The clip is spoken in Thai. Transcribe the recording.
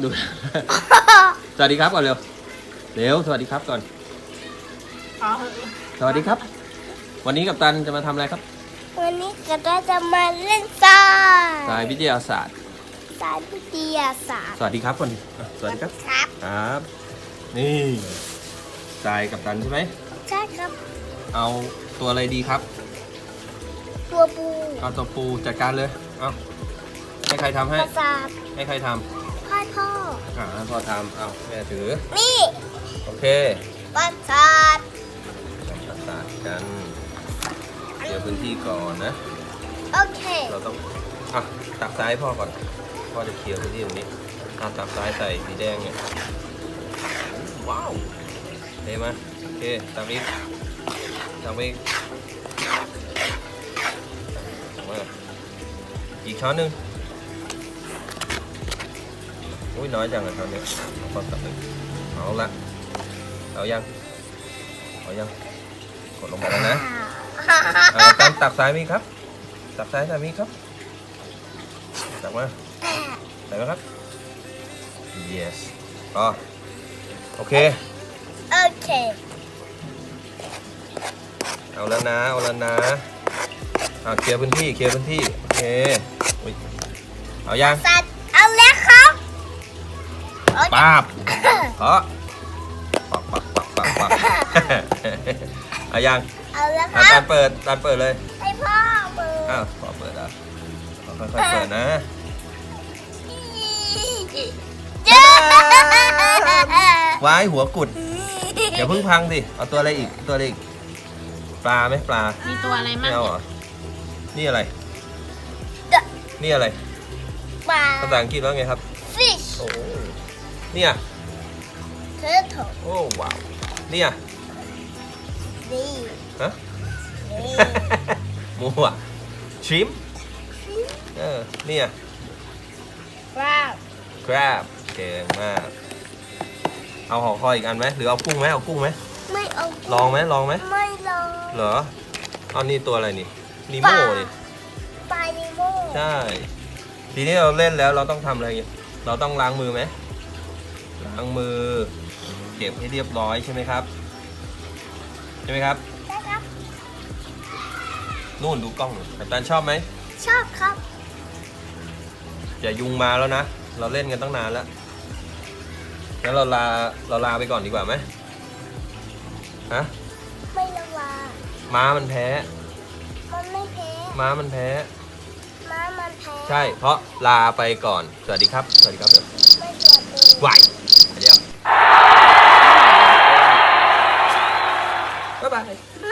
ดู สวัสดีครับก่อนเร็ว เร็ว สวัสดีครับก่อน อ๋อสวัสดีครับ วันนี้กับตันจะมาทำอะไรครับวันนี้ก็จะมาเล่นทรายสายวิทยาศาสตร์ทรายวิทยาศาสตร์สวัสดีครับก่อนดิอะสวัสดีครับ ครับครับ นี่สายกับตันใช่ไหม ใช่ครับเอาตัวอะไรดีครับ ตัวปูเอาตัวปูจัดการเลย เอาให้ใครทำให้ ประสาทให้ใครทพ่อพ่อำอ่าให้พ่อทำเอาแม่ถือ นี่โอเคประสาทประสานกันเคลียร์พื้นที่ก่อนนะ โอเค เราต้องอะตักซ้ายให้พ่อก่อน พ่อจะเคลียร์พื้นที่ตรงนี้อะตักซ้ายใส่สีแดงเนี่ย ว้าวเทมาโอเคตักอีกตักไปอีกมาอีกช้อนหนึ่ง อุ้ยน้อยจังอะช้อนนี้ขอตักหนึ่งเอาละเอายังเอายังกดลงมาแล้วนะเอาตันตักซ้ายมีครับตักซ้ายใส่มีครับตักมาใส่มาครับ yes อ๋อโอเคโอเคเอาแล้วนะเอาแล้วนะอ่าเคลียร์พื้นที่เคลียร์พื้นที่โอเคอุ๊ยเอายัง ป้าบเพาะปักปักปักปักปักเอายังเอาแล้วคอะรัตาบนเปิดตานเปิดเลยให้พ่อเปิดอ้าวพอเปิดอะเอาค่อยๆเปิดนะเย้วายหัวกุดอย่าเพิ่งพังดิเอาตัวอะไรอีกตัวอะไรอีกปลาไหมปลามีตัวอะไรไม่มั่งเอาเหรอนี่อะไรเดอะนี่อะไร ปลา ภาษาอังกฤษว่าไงครับ fish โอ้ เนี่ย turtle โอ้ว้าวเนี่ย นี่ฮะ นี่ มัวชิม เออ เนี่ยว้าว crab เก่งมาก เอาหอคอยอีกอันไหมหรือเอากุ้งไหมเอากุ้งไหมไม่เอาลองไหมลองไหมไม่ลองเหรอเอานี่ตัวอะไรนี่นีโม่นี่ปลานิโมใช่ ทีนี้เราเล่นแล้วเราต้องทำอะไรอีกเราต้องล้างมือไหม ล้างมือ เก็บให้เรียบร้อยใช่ไหมครับ ใช่ไหมครับ ได้ครับ นู่นดูกล้องกัปตันชอบไหม ชอบครับอย่ายุงมาแล้วนะ เราเล่นกันตั้งนานแล้ว งั้นเราลา เราลาไปก่อนดีกว่าไหมฮะ ไม่ละวาม้ามันแพ้ มันไม่แพ้ม้ามันแพ้ ม้ามันแพ้ใช่ เพราะลาไปก่อน สวัสดีครับ สวัสดีครับเดี๋ยวไม่สวัสดีไหวเดี๋ยวบ๊า ยบายอืม